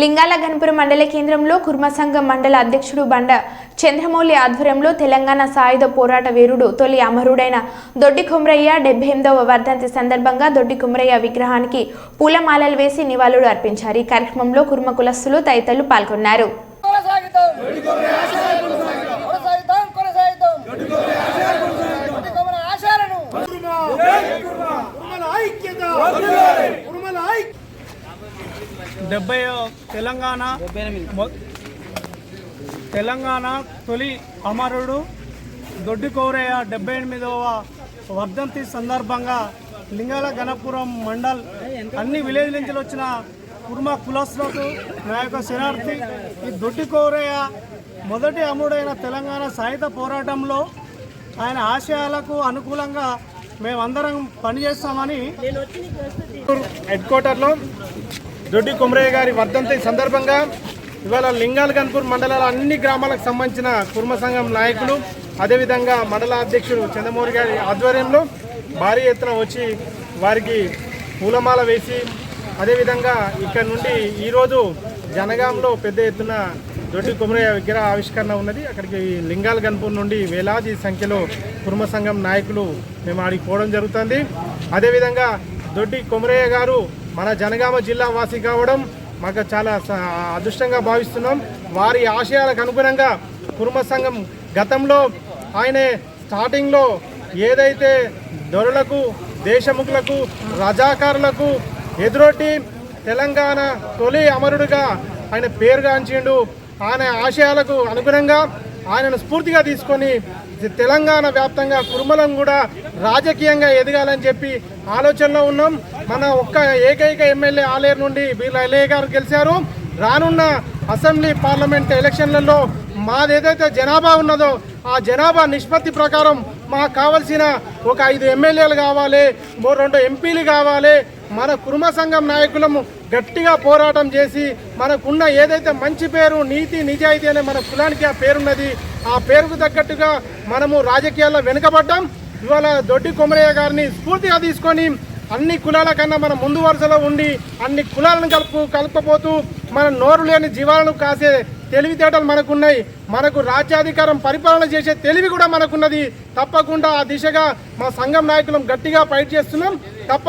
లింగాల గణపురం మండల కేంద్రంలో కుర్మ సంఘం మండల అధ్యక్షుడు బండ చంద్రమౌళి ఆధ్వర్యంలో తెలంగాణ సాయుధ పోరాట వీరుడు తొలి అమరుడైన దొడ్డి కుమ్రయ్య డెబ్బై ఎనిమిదవ వర్ధంతి సందర్భంగా దొడ్డి కుమ్రయ్య విగ్రహానికి పూలమాలలు వేసి నివాళులు అర్పించారు. ఈ కార్యక్రమంలో కుర్మ కులస్తులు తదితరులు పాల్గొన్నారు. డెబ్బై తెలంగాణ తెలంగాణ తొలి అమరుడు దొడ్డి కౌరయ్య డెబ్బై ఎనిమిదవ వర్ధంతి సందర్భంగా లింగాల గణపురం మండల్ అన్ని విలేజ్ నుంచి వచ్చిన కుర్మ కులస్తులకు నా యొక్క శరణార్థి ఈ దొడ్డి కౌరయ్య మొదటి అమరుడైన తెలంగాణ సాయుధ పోరాటంలో ఆయన ఆశయాలకు అనుకూలంగా మేమందరం పనిచేస్తామని హెడ్ క్వార్టర్లో దొడ్డి కుమరయ్య గారి వర్ధంతి సందర్భంగా ఇవాళ లింగాల్ గన్పూర్ మండలాల అన్ని గ్రామాలకు సంబంధించిన కుర్మ సంఘం నాయకులు అదేవిధంగా మండల అధ్యక్షుడు చంద్రమౌళి గారి ఆధ్వర్యంలో భారీ ఎత్తున వచ్చి వారికి పూలమాల వేసి అదేవిధంగా ఇక్కడ నుండి ఈరోజు జనగాంలో పెద్ద ఎత్తున దొడ్డి కుమరయ్య విగ్రహ ఆవిష్కరణ ఉన్నది. అక్కడికి లింగాల్ గన్పూర్ నుండి వేలాది సంఖ్యలో కుర్మ సంఘం నాయకులు మేము ఆడికి పోవడం జరుగుతుంది. అదేవిధంగా దొడ్డి కుమరయ్య గారు మన జనగామ జిల్లా వాసి కావడం మాకు చాలా అదృష్టంగా భావిస్తున్నాం. వారి ఆశయాలకు అనుగుణంగా కుర్మ సంఘం గతంలో ఆయనే స్టార్టింగ్లో ఏదైతే దొరలకు దేశముఖులకు రజాకారులకు ఎదురొట్టి తెలంగాణ తొలి అమరుడుగా ఆయన పేరుగాంచిండు. ఆయన ఆశయాలకు అనుగుణంగా ఆయనను స్ఫూర్తిగా తీసుకొని తెలంగాణ వ్యాప్తంగా కురుమలం కూడా రాజకీయంగా ఎదగాలని చెప్పి ఆలోచనలో ఉన్నాం. మన ఒక్క ఏకైక ఎమ్మెల్యే ఆలేరు నుండి వీళ్ళ ఎల్ఏ గారు గెలిచారు. రానున్న అసెంబ్లీ పార్లమెంట్ ఎలక్షన్లలో మాదేదైతే జనాభా ఉన్నదో ఆ జనాభా నిష్పత్తి ప్రకారం మాకు కావలసిన ఒక ఐదు ఎమ్మెల్యేలు కావాలి ఓ రెండు ఎంపీలు కావాలి. మన కుటుంబ సంఘం నాయకులము గట్టిగా పోరాటం చేసి మనకున్న ఏదైతే మంచి పేరు నీతి నిజాయితీ అనే మన కులానికి ఆ పేరున్నది ఆ పేరుకు తగ్గట్టుగా మనము రాజకీయాల్లో వెనుకబడ్డాం. ఇవాళ దొడ్డి కొమరయ్య గారిని స్ఫూర్తిగా తీసుకొని అన్ని కులాల కన్నా మన ముందు వరుసలో ఉండి అన్ని కులాలను కలుపు కలపపోతూ మన నోరు లేని జీవాలను కాసే తెలివితేటలు మనకున్నాయి. మనకు రాజ్యాధికారం పరిపాలన చేసే తెలివి కూడా మనకున్నది. తప్పకుండా ఆ దిశగా మా సంఘం నాయకులం గట్టిగా ఫైట్ చేస్తున్నాం. తప్ప